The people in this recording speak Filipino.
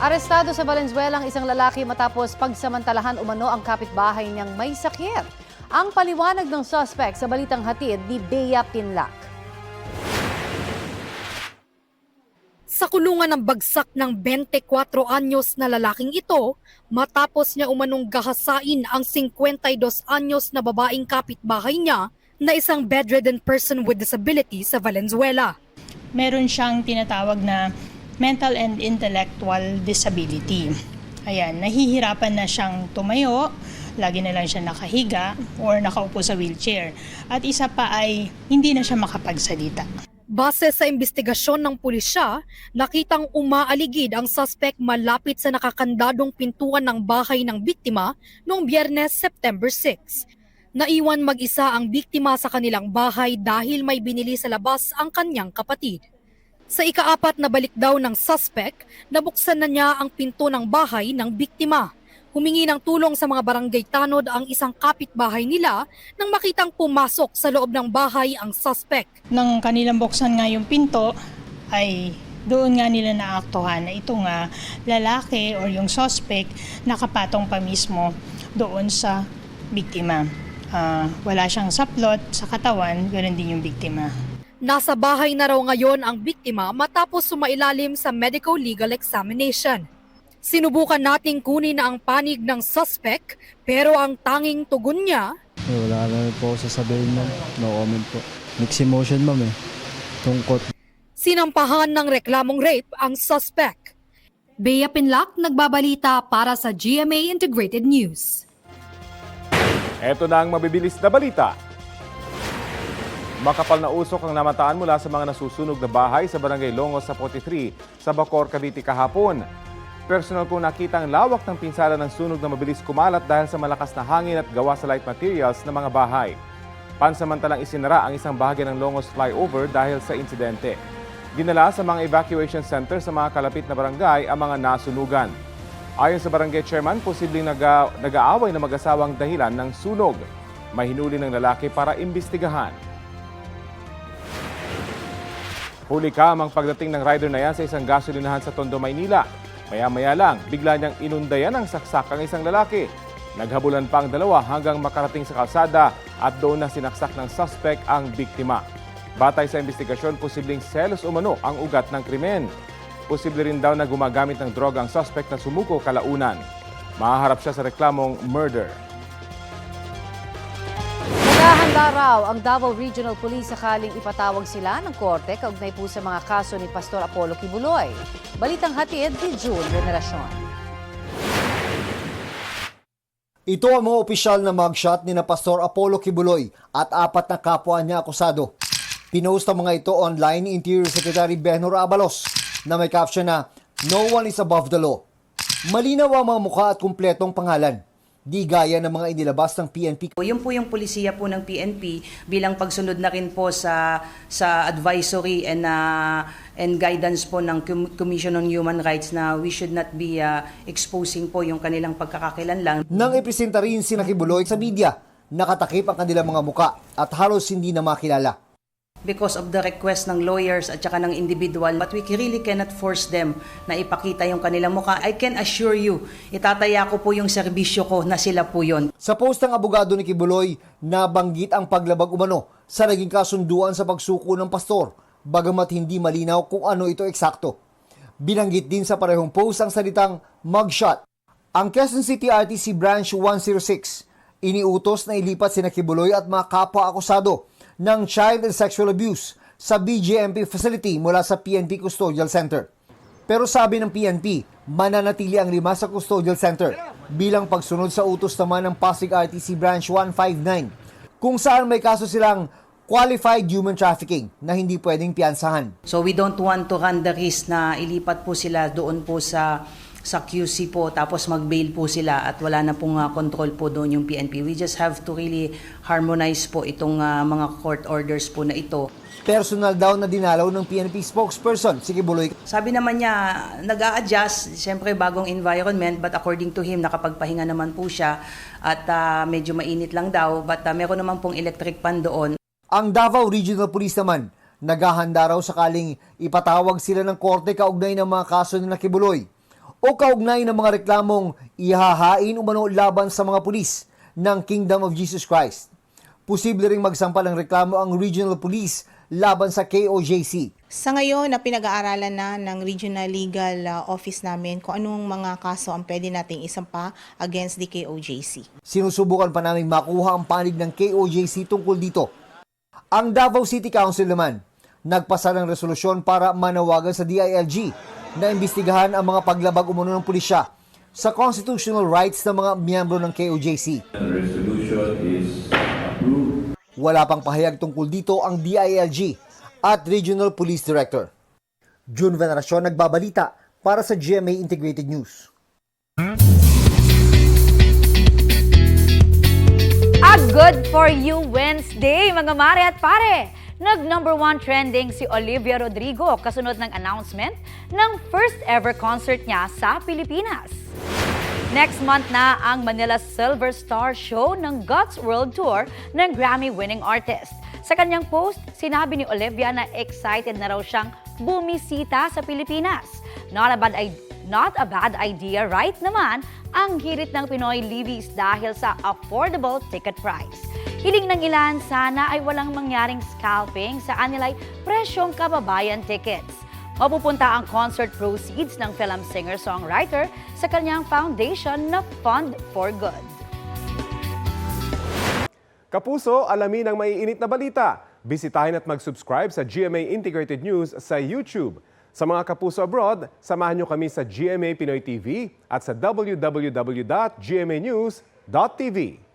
Arestado sa Valenzuela ang isang lalaki matapos pagsamantalahan umano ang kapitbahay niyang may sakit. Ang paliwanag ng suspect sa balitang hatid ni Bea Pinlac. Sa kulungan ng bagsak ng 24 anyos na lalaking ito, matapos niya umanong gahasain ang 52 anyos na babaeng kapitbahay niya na isang bedridden person with disability sa Valenzuela. meron siyang tinatawag na mental and intellectual disability. Ayan, nahihirapan na siyang tumayo, lagi na lang siya nakahiga or nakaupo sa wheelchair. At isa pa ay hindi na siya makapagsalita. Base sa investigasyon ng pulisya, nakitang umaaligid ang suspect malapit sa nakakandadong pintuan ng bahay ng biktima noong biyernes September 6. Naiwan mag-isa ang biktima sa kanilang bahay dahil may binili sa labas ang kanyang kapatid. Sa ikaapat na balik daw ng suspect, nabuksan na niya ang pinto ng bahay ng biktima. Humingi ng tulong sa mga barangay tanod ang isang kapitbahay nila nang makitang pumasok sa loob ng bahay ang suspect. Nang kanilang buksan nga yung pinto, ay doon nga nila naaktuhan na ito nga lalaki or yung suspect nakapatong pa mismo doon sa biktima. Ah, wala siyang saplot sa katawan, ganoon din yung biktima. Nasa bahay na raw ngayon ang biktima matapos sumailalim sa medical legal examination. Sinubukan nating kunin na ang panig ng suspect pero ang tanging tugon niya, Eh, wala na rin po ako sasabihin ma'am. No comment po. Mixed emotion ma'am eh. Tungkot. sinampahan ng reklamong rape ang suspect. Bea Pinlac, nagbabalita para sa GMA Integrated News. Ito na ang mabibilis na balita. Makapal na usok ang namataan mula sa mga nasusunog na bahay sa Barangay Longos sa 43 sa Bacor, Cavite kahapon. Personal kong nakita ang lawak ng pinsala ng sunog na mabilis kumalat dahil sa malakas na hangin at gawa sa light materials ng mga bahay. Pansamantalang isinara ang isang bahagi ng Longos flyover dahil sa insidente. Dinala sa mga evacuation center sa mga kalapit na barangay ang mga nasunugan. Ayon sa barangay chairman, posibleng naga, nag-aaway na mag-asawang dahilan ng sunog. May ng lalaki para imbestigahan. Huli kamang pagdating ng rider na yan sa isang gasolinahan sa Tondo, Maynila. Maya-maya lang, bigla niyang inundayan ang isang lalaki. Naghabulan pa ang dalawa hanggang makarating sa kalsada at doon na sinaksak ng suspect ang biktima. Batay sa investigasyon, posibleng selos umano ang ugat ng krimen. Posible rin daw na gumagamit ng droga ang suspect na sumuko kalaunan. Mahaharap siya sa reklamong murder. Raw ang Davao Regional Police sakaling ipatawag sila ng korte kaugnay po sa mga kaso ni Pastor Apollo Kibuloy. Balitang hatid ni June Veneracion. Ito ang mga opisyal na mugshot ni na Pastor Apollo Kibuloy at apat na kapwa niya akusado. Pinost ang mga ito online ni Interior Secretary Benhur Abalos na may caption na No one is above the law. Malinaw ang mga mukha at kumpletong pangalan. Di gaya ng mga inilabas ng PNP Yun po yung polisiya po ng PNP bilang pagsunod na rin po sa sa advisory and uh, and guidance po ng Com- Commission on Human Rights na we should not be uh, exposing po yung kanilang pagkakakilanlang. nang ipresenta rin si Nakibuloy sa media. Nakatakip ang kanilang mga muka at halos hindi na makilala. Because of the request ng lawyers at saka ng individual but we really cannot force them na ipakita yung kanilang mukha. I can assure you, itataya ko po yung serbisyo ko na sila po yon. Sa post ng abogado ni Kibuloy, nabanggit ang paglabag umano sa naging kasunduan sa pagsuko ng pastor, bagamat hindi malinaw kung ano ito eksakto. Binanggit din sa parehong post ang salitang mugshot. Ang Quezon City RTC Branch 106, iniutos na ilipat si Kibuloy at mga kapwa-akusado ng child and sexual abuse sa BGMP facility mula sa PNP Custodial Center. Pero sabi ng PNP, mananatili ang lima sa custodial center bilang pagsunod sa utos naman ng Pasig RTC Branch 159 kung saan may kaso silang qualified human trafficking na hindi pwedeng piyansahan. So we don't want to run the risk na ilipat po sila doon po sa sa QC po tapos mag-bail po sila at wala na pong uh, control po doon yung PNP. We just have to really harmonize po itong uh, mga court orders po na ito. Personal daw na dinalaw ng PNP spokesperson si Kibuloy Sabi naman niya, nag-a-adjust, siyempre bagong environment, but according to him, nakapagpahinga naman po siya at uh, medyo mainit lang daw, but uh, meron naman pong electric pan doon. Ang Davao Regional Police naman, naghahanda raw sakaling ipatawag sila ng korte kaugnay ng mga kaso na Kibuloy. O kaugnay ng mga reklamong ihahain umano laban sa mga pulis ng Kingdom of Jesus Christ. Posible ring magsampal ng reklamo ang Regional Police laban sa KOJC. Sa ngayon, na pinag-aaralan na ng Regional Legal uh, Office namin kung anong mga kaso ang pwede nating isampa against the KOJC. Sinusubukan pa namin makuha ang panig ng KOJC tungkol dito. Ang Davao City Council naman, nagpasa ng resolusyon para manawagan sa DILG na imbestigahan ang mga paglabag umano ng pulisya sa constitutional rights ng mga miyembro ng KOJC. Wala pang pahayag tungkol dito ang DILG at Regional Police Director. June Veneracion nagbabalita para sa GMA Integrated News. A good for you Wednesday, mga mare at pare! Nag number one trending si Olivia Rodrigo kasunod ng announcement ng first ever concert niya sa Pilipinas. Next month na ang Manila Silver Star Show ng God's World Tour ng Grammy-winning artist. Sa kanyang post, sinabi ni Olivia na excited na raw siyang bumisita sa Pilipinas. Not a bad, not a bad idea, right naman, ang hirit ng Pinoy Livis dahil sa affordable ticket price. Hiling ng ilan, sana ay walang mangyaring scalping sa anilay presyong kababayan tickets. Mapupunta ang concert proceeds ng film singer-songwriter sa kanyang foundation na Fund for Good. Kapuso, alamin ang maiinit na balita. Bisitahin at mag-subscribe sa GMA Integrated News sa YouTube. Sa mga kapuso abroad, samahan nyo kami sa GMA Pinoy TV at sa www.gmanews.tv.